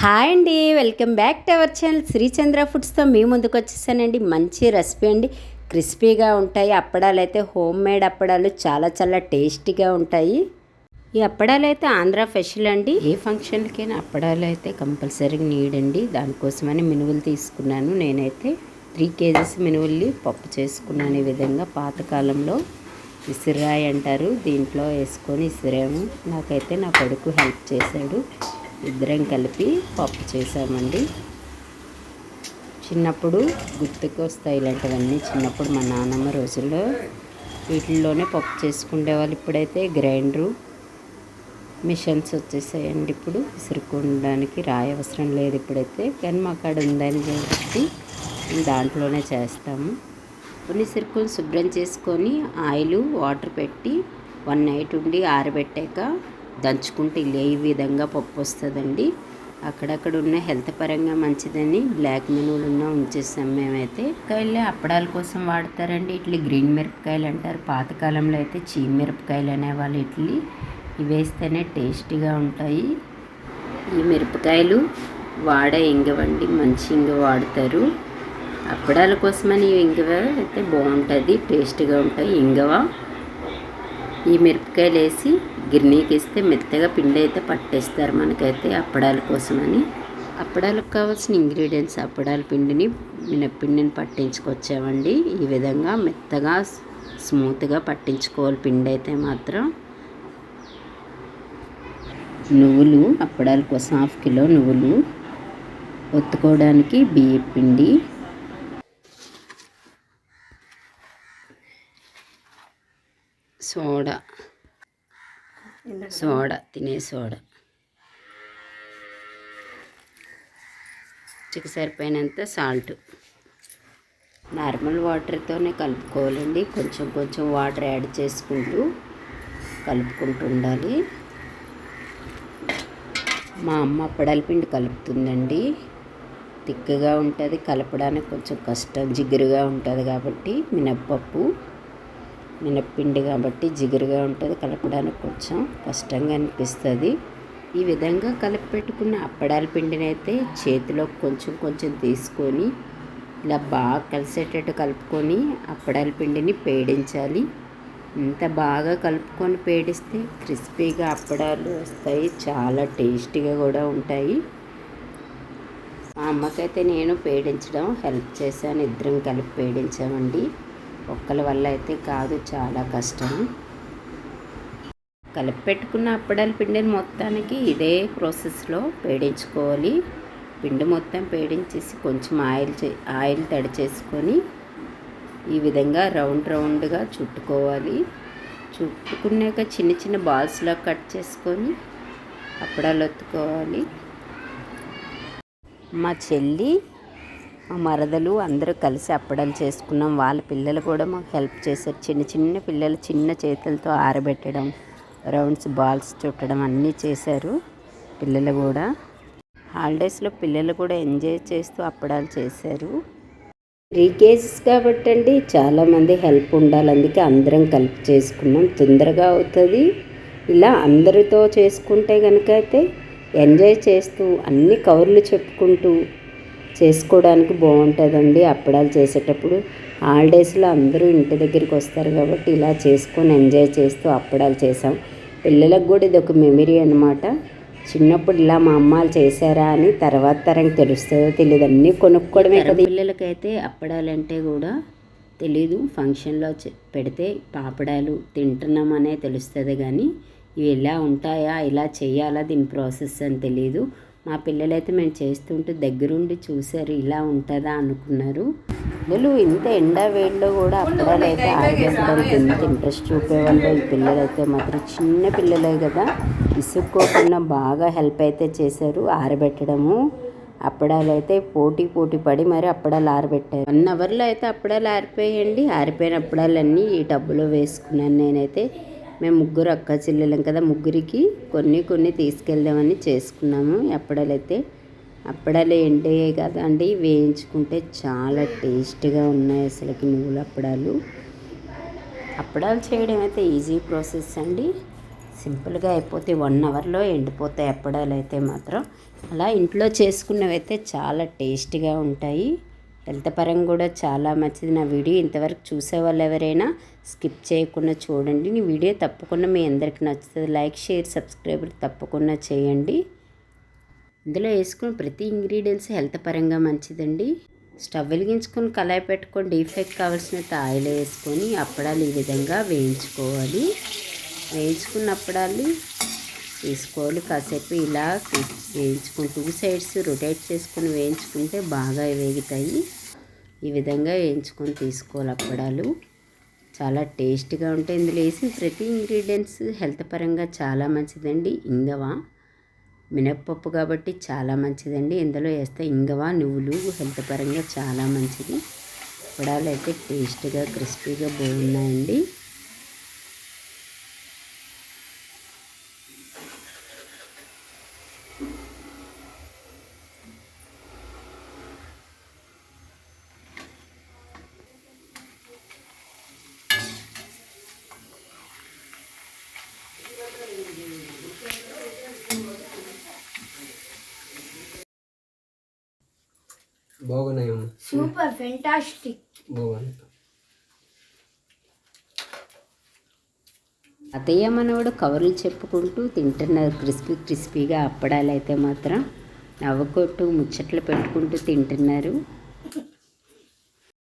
Hi అండి welcome back to our channel. Srichandra ఫుడ్స్తో మీ ముందుకు వచ్చేసానండి. మంచి రెసిపీ అండి. క్రిస్పీగా ఉంటాయి. అప్పడాలు అయితే హోమ్ మేడ్ అప్పడాలు చాలా చాలా టేస్టీగా ఉంటాయి. ఈ అప్పడాలు అయితే ఆంధ్ర స్పెషల్ అండి. ఏ ఫంక్షన్కైనా అప్పడాలు అయితే కంపల్సరీగా నీడ్ అండి. దానికోసమని మినువులు తీసుకున్నాను. నేనైతే త్రీ కేజీస్ మినువుల్ని పప్పు చేసుకున్నాను ఈ విధంగా. పాతకాలంలో ఇసిరాయి అంటారు. దీంట్లో వేసుకొని ఇసిరాము. నాకైతే నా కొడుకు హెల్ప్ చేశాడు. ఇద్దరం కలిపి పప్పు చేసామండి. చిన్నప్పుడు గుర్తుకు వస్తాయి ఇలాంటివన్నీ. చిన్నప్పుడు మా నాన్నమ్మ రోజుల్లో వీటిల్లోనే పప్పు చేసుకునేవాళ్ళు ఇప్పుడైతే గ్రైండరు మిషన్స్ వచ్చేసాయండి ఇప్పుడు. విసురుకోవడానికి రాయి అవసరం లేదు ఇప్పుడైతే. కానీ మా కాడ ఉందని చెప్పి దాంట్లోనే చేస్తాము. కొన్ని సిరుకులు శుభ్రం చేసుకొని ఆయిల్ వాటర్ పెట్టి వన్ నైట్ ఉండి ఆరబెట్టాక దంచుకుంటే ఇలా ఈ విధంగా పప్పు వస్తుందండి. అక్కడక్కడ ఉన్న హెల్త్ పరంగా మంచిదని బ్లాక్ మెనూలు ఉన్న ఉంచేస్తాం మేమైతే. కాయలు అప్పడాల కోసం వాడతారండి. ఇట్లా గ్రీన్ మిరపకాయలు అంటారు. పాతకాలంలో అయితే చీమ మిరపకాయలు అనేవాళ్ళు ఇట్లీ. ఇవి వేస్తేనే టేస్టీగా ఉంటాయి. ఈ మిరపకాయలు వాడే ఇంగవండి మంచి ఇంగ వాడతారు. అప్పడాల కోసమని ఇంగవ అయితే బాగుంటుంది టేస్ట్గా ఉంటాయి. ఇంగవ ఈ మిరపకాయలు వేసి గిర్నీకి ఇస్తే మెత్తగా పిండి అయితే పట్టేస్తారు మనకైతే అప్పడాల కోసమని. అప్పడాలకు కావాల్సిన ఇంగ్రీడియంట్స్ అప్పడాల పిండిని మినప్పిండిని పట్టించుకొచ్చామండి. ఈ విధంగా మెత్తగా స్మూత్గా పట్టించుకోవాలి పిండి అయితే మాత్రం. నువ్వులు అప్పడాల కోసం హాఫ్ కిలో నువ్వులు ఒత్తుకోవడానికి బియ్య పిండి సోడా. సోడా తినే సోడా. చిక్క సరిపోయినంత సాల్ట్. నార్మల్ వాటర్తోనే కలుపుకోవాలండి. కొంచెం కొంచెం వాటర్ యాడ్ చేసుకుంటూ కలుపుకుంటూ ఉండాలి. మా అమ్మ అప్పడాల కలుపుతుందండి. తిక్కగా ఉంటుంది కలపడానికి కొంచెం కష్టం జిగురుగా ఉంటుంది కాబట్టి మినప్పప్పు మినప్పిండి కాబట్టి జిగురుగా ఉంటుంది కలపడానికి కొంచెం కష్టంగా అనిపిస్తుంది. ఈ విధంగా కలిపి పెట్టుకున్న అప్పడాల పిండిని అయితే చేతిలో కొంచెం కొంచెం తీసుకొని ఇలా బాగా కలిసేటట్టు కలుపుకొని అప్పడాల పిండిని పేడించాలి. ఇంత బాగా కలుపుకొని పేడిస్తే క్రిస్పీగా అప్పడాలు వస్తాయి చాలా టేస్టీగా కూడా ఉంటాయి. మా అమ్మకైతే నేను పేడించడం హెల్ప్ చేశాను ఇద్దరం కలిపి పేడించామండి. ఒక్కల వల్ల అయితే కాదు చాలా కష్టం. కలిపి పెట్టుకున్న అప్పడాల పిండిని మొత్తానికి ఇదే ప్రాసెస్లో పేడించుకోవాలి. పిండి మొత్తం పేడించేసి కొంచెం ఆయిల్ ఆయిల్ తడి చేసుకొని ఈ విధంగా రౌండ్ రౌండ్గా చుట్టుకోవాలి. చుట్టుకున్నాక చిన్న చిన్న బాల్స్లో కట్ చేసుకొని అప్పడాలు ఒత్తుకోవాలి. మా చెల్లి మరదలు అందరూ కలిసి అప్పడాలు చేసుకున్నాం. వాళ్ళ పిల్లలు కూడా మాకు హెల్ప్ చేశారు. చిన్న చిన్న పిల్లలు చిన్న చేతులతో ఆరబెట్టడం రౌండ్స్ బాల్స్ చుట్టడం అన్నీ చేశారు పిల్లలు కూడా. హాలిడేస్లో పిల్లలు కూడా ఎంజాయ్ చేస్తూ అప్పడాలు చేశారు. త్రీ కేజీస్ కాబట్టి అండి. చాలామంది హెల్ప్ ఉండాలి. అందుకే అందరం కలిపి చేసుకున్నాం. తొందరగా అవుతుంది. ఇలా అందరితో చేసుకుంటే కనుక అయితే ఎంజాయ్ చేస్తూ అన్ని కవర్లు చెప్పుకుంటూ చేసుకోవడానికి బాగుంటుందండి. అప్పడాలు చేసేటప్పుడు హాలిడేస్లో అందరూ ఇంటి దగ్గరికి వస్తారు కాబట్టి ఇలా చేసుకొని ఎంజాయ్ చేస్తూ అప్పడాలు చేసాం. పిల్లలకు కూడా ఇది ఒక మెమరీ అనమాట చిన్నప్పుడు ఇలా మా అమ్మాలు చేశారా అని తర్వాత తరం తెలుస్తుందో తెలియదు అన్నీ కొనుక్కోవడమే కదా. పిల్లలకైతే అప్పడాలంటే కూడా తెలీదు. ఫంక్షన్లో పెడితే పాపడాలు తింటున్నామనే తెలుస్తుంది కానీ ఇవి ఎలా ఉంటాయా ఇలా చేయాలా దీని ప్రాసెస్ అని తెలియదు మా పిల్లలైతే మేము చేస్తుంటే దగ్గరుండి చూశారు ఇలా ఉంటుందా అనుకున్నారు. పిల్లలు ఇంత ఎండ వేడిలో కూడా అప్పుడాలైతే అయితే ఎంత ఇంట్రెస్ట్ చూపేవాళ్ళు ఈ పిల్లలైతే మాత్రం చిన్న పిల్లలే కదా. ఇసుక్కోకుండా బాగా హెల్ప్ అయితే చేశారు ఆరబెట్టడము. అప్పడాలు అయితే పోటీ పోటీ పడి మరి అప్పడాలు ఆరబెట్టారు. వన్ అవర్లో అయితే అప్పడాలు ఆరిపోయాయండి. ఆరిపోయిన అప్పడాలన్నీ ఈ టబ్బులో వేసుకున్నాను నేనైతే. మేము ముగ్గురు అక్క చెల్లెలం కదా ముగ్గురికి కొన్ని కొన్ని తీసుకెళ్దామని చేసుకున్నాము. అప్పడాలైతే అయితే అప్పడాలు ఏంటయ్యాయి కదా అండి వేయించుకుంటే చాలా టేస్ట్గా ఉన్నాయి అసలుకి నువ్వుల అప్పడాలు. అప్పడాలు చేయడం అయితే ఈజీ ప్రాసెస్ అండి. సింపుల్గా అయిపోతే వన్ అవర్లో ఎండిపోతాయి అప్పడాలు అయితే మాత్రం. అలా ఇంట్లో చేసుకున్నవి అయితే చాలా టేస్ట్గా ఉంటాయి. హెల్త్ పరంగా కూడా చాలా మంచిది. నా వీడియో ఇంతవరకు చూసే వాళ్ళు ఎవరైనా స్కిప్ చేయకుండా చూడండి. నీ వీడియో తప్పకుండా మీ అందరికి నచ్చుతుంది. లైక్ షేర్ సబ్స్క్రైబ్ తప్పకుండా చేయండి. ఇందులో వేసుకున్న ప్రతి ఇంగ్రీడియంట్స్ హెల్త్ పరంగా మంచిదండి. స్టవ్ వెలిగించుకొని కళాయి పెట్టుకొని డీప్ ఫ్రైకి కావాల్సినంత ఆయిల్ వేసుకొని అప్పడాలు ఈ విధంగా వేయించుకోవాలి. వేయించుకున్న అప్పడాలు తీసుకోవాలి. కాసేపు ఇలా వేయించుకుని టూ సైడ్స్ రొటేట్ చేసుకొని వేయించుకుంటే బాగా వేగుతాయి. ఈ విధంగా వేయించుకొని తీసుకోవాలి అప్పడాలు. చాలా టేస్ట్గా ఉంటాయి. ఇందులో వేసిన ప్రతి ఇంగ్రీడియంట్స్ హెల్త్ పరంగా చాలా మంచిదండి. ఇంగవ మినప్పప్పు కాబట్టి చాలా మంచిదండి. ఇందులో వేస్తే ఇంగవ నువ్వులు హెల్త్ పరంగా చాలా మంచిది. అప్పడాలు అయితే టేస్ట్గా క్రిస్పీగా బాగున్నాయండి. బాగున్నాయి సూపర్ ఫెంటాస్టిక్ బాగున్నాయి. అతయ్య మనవడు కవర్లు చెప్పుకుంటూ తింటున్నారు. క్రిస్పీ క్రిస్పీగా అప్పడాలు అయితే మాత్రం నవ్వుకుంటూ ముచ్చట్లు పెట్టుకుంటూ తింటున్నారు.